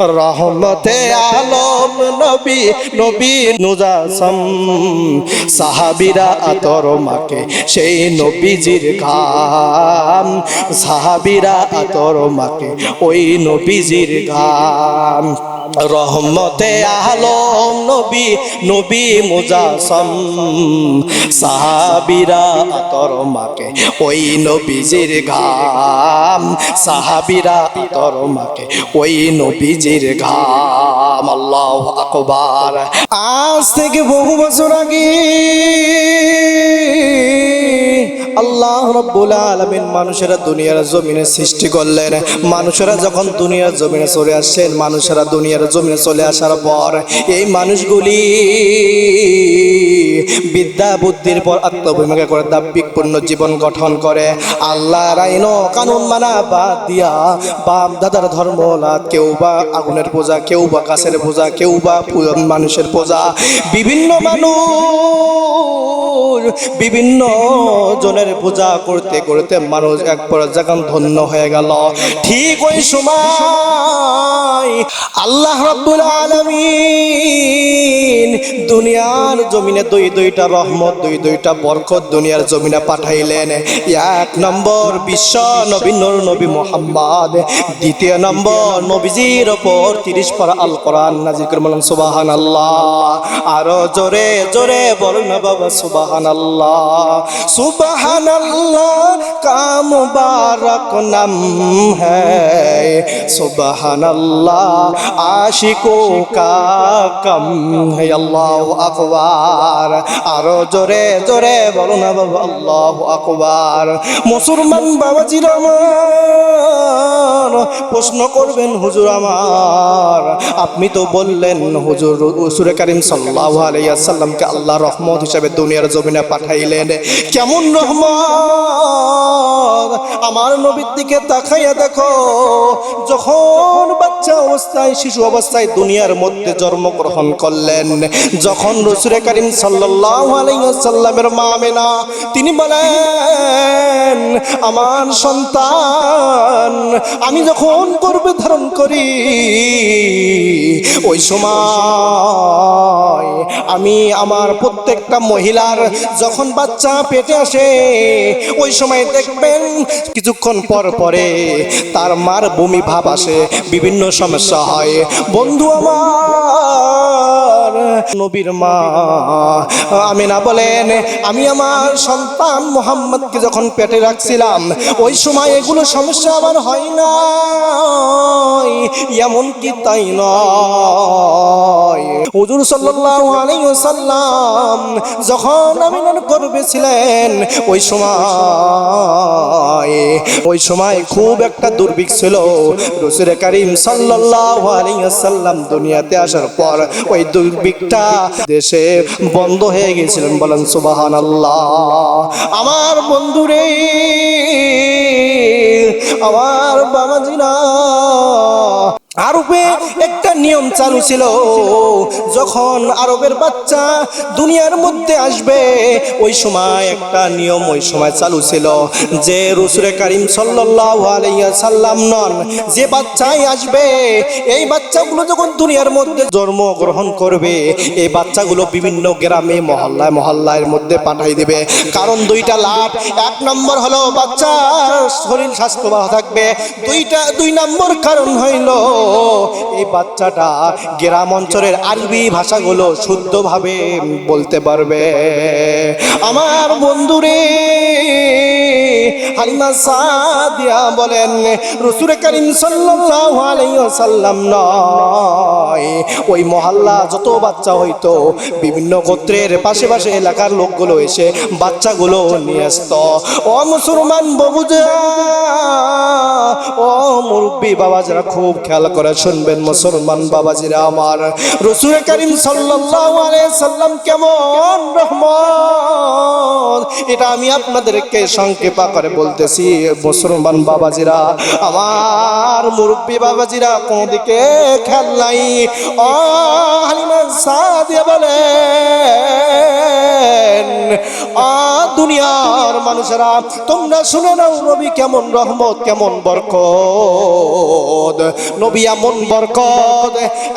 রহমতে আলম নবী নবী নুজাসম। সাহাবিরা আতর মাকে সেই নবীজির গাম সাহাবিরা আতর মাকে ওই নবীজির গাম রহমতে আলম নবী নবী মুজাসম। সাহাবিরা আতর মাকে ওই নবীজির ঘাম। সাহাবিরা আতর মাকে ওই নবীজির ঘাম আল্লাহ আকবার। আজ থেকে বহু বছর আগে আল্লাহ রব্বুল আলামিন মানুষেরা দুনিয়ার জমিনে সৃষ্টি করলেন। মানুষেরা যখন দুনিয়ার জমিনে চলে আসছেন, মানুষেরা দুনিয়ার জমিনে চলে আসার পর এই মানুষগুলি বিদ্যা, বুদ্ধির পর আত্মভূমিকা করে দাব্যিকপূর্ণ জীবন গঠন করে। আল্লাহর আইন ও কানুন মানা বাদ দিয়া বাপ দাদার ধর্ম কেউ বা আগুনের পূজা, কেউ বা গাছের পূজা, কেউ বা মানুষের পূজা। বিভিন্ন মানুষ, বিভিন্ন জনের পূজা করতে করতে মানুষ এক পর যখন ধন্য হয়ে গেল। ঠিক ওই সময় আল্লাহ রাব্বুল আলামিন দুনিয়ার জমিনে দুই দুইটা রহমত, দুই দুইটা বরকত দুনিয়ার জমিনে পাঠাইলেন। এক নম্বর বিশ্ব নবী, নূর নবী মোহাম্মদ। দ্বিতীয় নম্বর নবীজির ওপর তিরিশ পারা আল কোরআন নাজির করে বলেন সুবাহান আল্লাহ আরও জোরে জোরে বলুন বাবা সুবাহান আল্লাহ আল্লাহ কাম মুবারক নাম হ্যায়। সুবাহান আল্লাহ আশিকো কা কম হে আল্লাহ আকবার। আরও জোরে জোরে বলো না বাবা, আল্লাহ আকবার। মুসলমান বাবাজির প্রশ্ন করবেন হুজুর আমার। আপনি তো বললেন হুজুর, সুরে করিম সাল্লাহ আলাইসাল্লামকে আল্লাহ রহমত হিসাবে দুনিয়ার জমিনে পাঠাইলেন। কেমন রহমত আমার নবীর দিকে তাকাইয়া দেখো, যখন বাচ্চা অবস্থায়, শিশু অবস্থায় দুনিয়ার মধ্যে জন্মগ্রহণ করলেন, যখন রসুরে করিম সাল্লাহ মা মেনা তিনি বলেন, আমার সন্তান, আমি যখন গর্ভে ধারণ করি, ওই সময় আমি আমার প্রত্যেকটা মহিলার যখন বাচ্চা পেটে আসে ওই সময় দেখবেন কিছুক্ষণ পর পরে তার মার বমি ভাব আসে, বিভিন্ন সমস্যা হয়। বন্ধু আমার, নবীর মা আমি না বলেন, আমি আমার সন্তান মোহাম্মদকে যখন পেটে রাখছিলাম, ওই সময় এগুলো সমস্যা আমার হয় না এমন কি তাই নয়। হুজুর সাল্লাল্লাহু আলাইহি যখন আমিনার গর্ভে ছিলেন, ওই সময় ওই সময় খুব একটা দুর্ভিক্ষ ছিল। রসুল করিম সাল্লাল্লাহু আলাইহি দুনিয়াতে আসার পর ওই দুর্ভিক্ষটা দেশে বন্ধ হয়ে গিয়েছিলেন। বলেন, সুবহানাল্লাহ। আমার বন্ধুরে, আমার বাবাজিরা আরবে একটা নিয়ম চালু ছিল। যখন আরবের বাচ্চা দুনিয়ার মধ্যে আসবে ওই সময় একটা নিয়ম ওই সময় চালু ছিল যে রসুরে কারিম সাল্লাল্লাহু আলাইহি সাল্লাম নন যে বাচ্চাই আসবে এই বাচ্চাগুলো যখন দুনিয়ার মধ্যে জন্মগ্রহণ করবে এই বাচ্চাগুলো বিভিন্ন গ্রামে মহল্লায় মহল্লার মধ্যে পাঠাই দেবে। কারণ দুইটা লাভ এক নম্বর হলো বাচ্চার শরীর স্বাস্থ্য ভালো থাকবে। দুইটা দুই নম্বর কারণ হইল এই বাচ্চাটা গ্রাম অঞ্চলের আরবি ভাষাগুলো শুদ্ধভাবে বলতে পারবে। আমার বন্ধুরে হালিমা সাদিয়া বলেন, রসুল করিম সাল্লাল্লাহু আলাইহি ওয়াসাল্লাম নয়। ওই মহল্লা যত বাচ্চা হইতো, বিভিন্ন গোত্রের পাশে পাশে এলাকার লোকগুলো এসে বাচ্চাগুলো নিয়ে আসতো। ও মুসলমান বাবুজা ও মুরব্বী বাবা যারা খুব খেয়াল করে শুনবেন মুসলমান বাবাজিরা আমার। রসুল করিম সাল্লাল্লাহু আলাইহি সাল্লাম কেমন রহমত, এটা আমি আপনাদেরকে সংক্ষেপা করে বলতেছি মুসলমান বাবাজিরা, আমার মুরব্বী বাবাজিরা, কোন দিকে খেয়াল নাই। সাদিয়া বলেন আ দুনিয়ার মানুষেরা, তোমরা শুনে নাও নবী কেমন রহমত, কেমন বরকত। নবী এমন বরকত।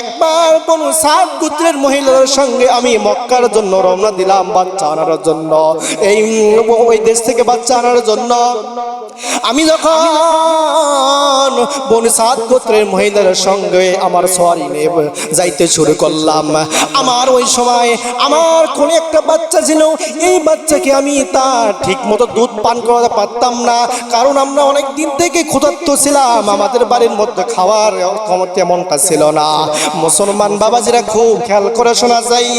একবার কোন সাত পুত্রের মহিলার সঙ্গে আমি মক্কার জন্য রওনা দিলাম বাচ্চা আনার জন্য। এই ওই দেশ থেকে বাচ্চা আনার জন্য சொன்னான் আমি যখন বন সাত গোত্রের মহিলাদের সঙ্গে আমার সওয়ারি নেব যাইতে শুরু করলাম, আমার ওই সময় আমার কোন একটা বাচ্চা ছিল। এই বাচ্চাকে আমি তার ঠিক মতো দুধ পান করাতে পারতাম না, কারণ আমরা অনেক দিন থেকে ক্ষুধার্ত ছিলাম। আমাদের বাড়ির মধ্যে খাওয়ার তেমনটা ছিল না। মুসলমান বাবাজিরা খুব খেয়াল করে শোনা যায়,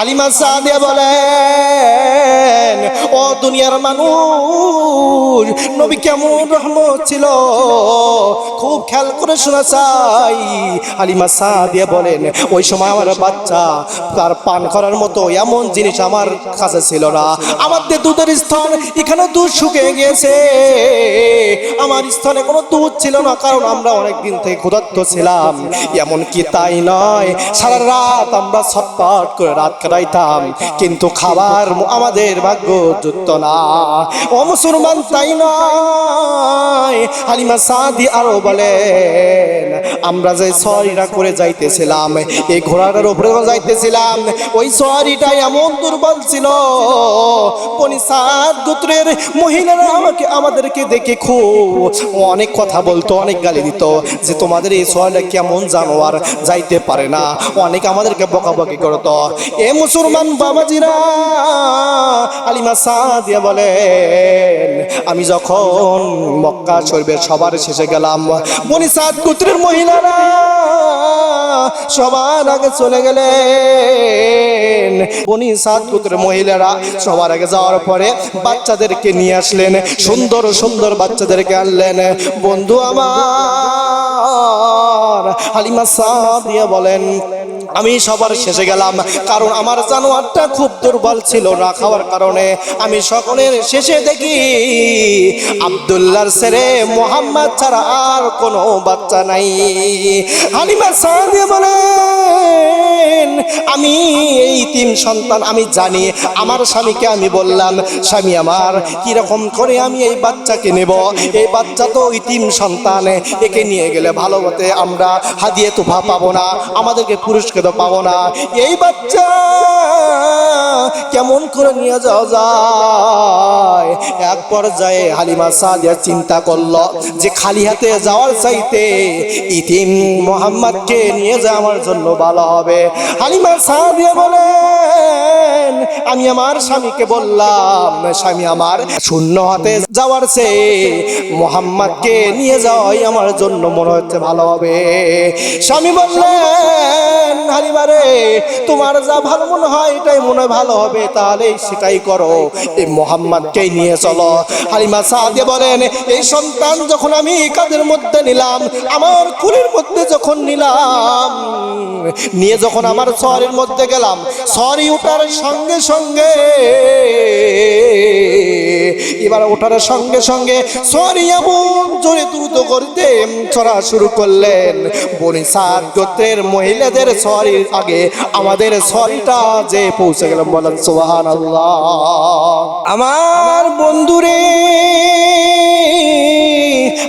আলিমা সাদিয়া বলেন, ও দুনিয়ার মানুষ নবী কেমন রহমত ছিল? খুব খেয়াল করে শোনা চাই আলিমা সা দিয়ে বলেন, ওই সময় আমার বাচ্চা তার পান করার মতো এমন জিনিস আমার কাছে ছিল না। আমার আমাদের দুধের স্থল এখানে দুধ শুকিয়ে গিয়েছে। আমার স্থলে কোনো দুধ ছিল না, কারণ আমরা অনেক দিন থেকে ক্ষুধার্ত ছিলাম। এমন কি তাই নয়, সারা রাত আমরা ছটপট করে রাত কাটাইতাম। কিন্তু খাবার আমাদের ভাগ্য যুক্ত না। ও মুসলমান, তাই নয় হালিমা সাদি আরও বলেন, আমরা যে সরিটা করে যাইতেছিলাম, এই ঘোড়াটার উপরে যাইতেছিলাম, ওই সরিটা এমন দুর্বল ছিল। পনিসাদ গোত্রের মহিলারা আমাকে, আমাদেরকে দেখে খুব অনেক কথা বলতো, অনেক গালি দিত যে তোমাদের এই সরিটা কেমন জানোয়ার যাইতে পারে না। অনেক আমাদেরকে বকাবকি করতো। এ মুসলমান বাবাজিরা আলিমা সাদিয়া বলেন, আমি যখন মক্কা শরীফের সবার শেষে গেলাম। বনি সাদ গোত্রের মহিলারা সবার আগে চলে গেলেন। বনি সাত গোত্রের মহিলারা সবার আগে যাওয়ার পরে বাচ্চাদেরকে নিয়ে আসলেন, সুন্দর সুন্দর বাচ্চাদেরকে আনলেন। বন্ধু আমার, হালিমা সাদিয়া বলেন আমি সবার শেষে গেলাম, কারণ আমার জানোয়ারটা খুব দুর্বল ছিল না খাওয়ার কারণে। আমি সকলের শেষে দেখি, আবদুল্লাহর ছেড়ে মোহাম্মদ ছাড়া আর কোনো বাচ্চা নাই। হালিমা সাদিয়া বলেন, আমি এই তিন সন্তান আমি জানি, আমার স্বামীকে আমি বললাম, স্বামী আমার কীরকম করে আমি এই বাচ্চাকে নেব? এই বাচ্চা তো ইতিম সন্তান, একে নিয়ে গেলে ভালো মতে আমরা হাদিয়ে তোফা পাবো না। আমাদেরকে পুরস্কৃত পাবো না। এই বাচ্চা কেমন করে নিয়ে যাওয়া যায়? এক পর্যায়ে হালিমা সাদিয়া চিন্তা করল যে খালি হাতে যাওয়ার চাইতে ইতিম মোহাম্মদকে নিয়ে যাওয়ার জন্য ভালো হবে। হালিমা সাদিয়া বলেন আমি আমার স্বামীকে বললাম, স্বামী আমার শূন্য হাতে যাওয়ার সে মোহাম্মদকে নিয়ে যাওয়াই আমার জন্য মনে হচ্ছে ভালো হবে। স্বামী বললেন হালিমারে তোমার যা ভালো মনে হয়, এটাই মনে ভালো হবে, তাহলে সেটাই করো, এই মোহাম্মদকে নিয়ে চলো। হালিমা সাদে বলেন, এই সন্তান যখন আমি কাদের মধ্যে নিলাম, আমার কুলের মধ্যে যখন নিলাম, নিয়ে যখন আমার শহরের মধ্যে গেলাম, সরি ওঠার সঙ্গে সঙ্গে। এবার ওঠার সঙ্গে সঙ্গে সরি এমন জোরে দ্রুত করতে চড়া শুরু করলেন। বনি সাত গোত্রের মহিলাদের সরির আগে আমাদের সরিটা যে পৌঁছে গেলাম বলেন সোহান আমার বন্ধুরে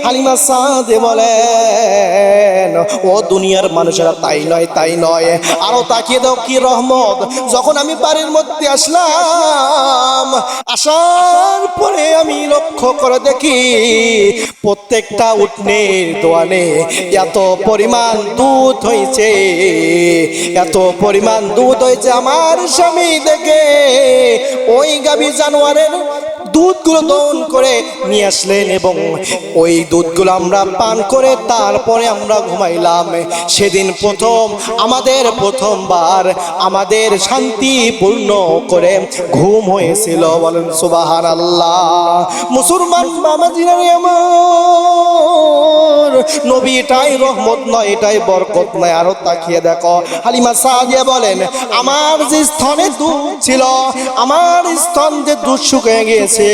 হালিমা সাদে বলেন, ও দুনিয়ার মানুষেরা তাই নয় তাই নয়। আরও তাকিয়ে দাও কি রহমত। যখন আমি বাড়ির মধ্যে আসলাম, আসার পরে আমি লক্ষ্য করে দেখি, প্রত্যেকটা উঠনের দোয়ানে এত পরিমাণ দুধ হয়েছে এত পরিমাণ দুধ হয়েছে আমার স্বামী দেখে। ওই গাবি জানোয়ারের দুধগুলো দন করে নিয়ে আসলেন এবং ওই দুধগুলো আমরা পান করে তারপরে আমরা ঘুমাইলাম। সেদিন প্রথম, আমাদের প্রথমবার আমাদের শান্তিপূর্ণ করে ঘুম হয়েছিল। বলেন সুবাহান আল্লাহ মুসলমান মামাজিরা আমার নবী, এটাই রহমত নয়, এটাই বরকত নয়। আরও তাকিয়ে দেখো। হালিমা সাদিয়া বলেন, আমার যে স্তনে দুধ ছিল, আমার স্তন যে দুধ শুকিয়ে গিয়েছে,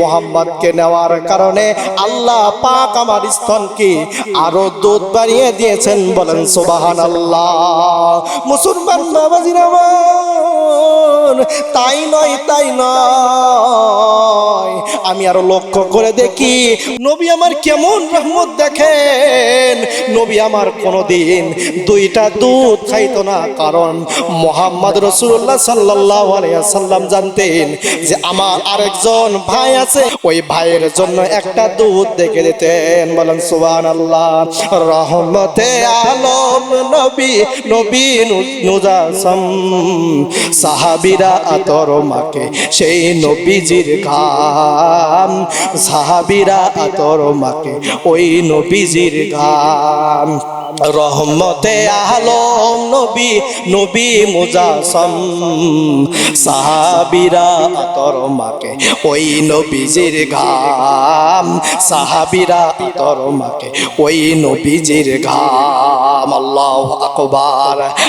মোহাম্মদকে নেওয়ার কারণে আল্লাহ পাক আমার স্তনকে আরও দুধ বাড়িয়ে দিয়েছেন বলেন সুবাহান আল্লাহ মুসলমান বাবাজির আমার তাই নয় তাই নয়। আমি আরও লক্ষ্য করে দেখি, নবী আমার কেমন রহমত দেখেন। নবী আমার কোনোদিন দুইটা দুধ খাইতো না, কারণ মোহাম্মদ রসুল্লাহ সাল্লাহ সাল্লাম জানতেন যে আমার আরেকজন ভাই আছে, ওই ভাইয়ের জন্য একটা দুধ দেখে দিতেন। বলেন সুবান আল্লাহ রহমতে আলম নবী নবী নুজাসম। সাহাবিরা আতর মাকে সেই নবীজির ঘাম। সাহাবিরা আতর মাকে ওই নবীজির ঘাম। রহমতে আলম নবী নবী মুজাসম। সাহাবিরা আতর মাকে ওই নবীজির ঘাম। সাহাবিরা আতর মাকে ওই নবীজির ঘাম। আল্লাহ আকবার।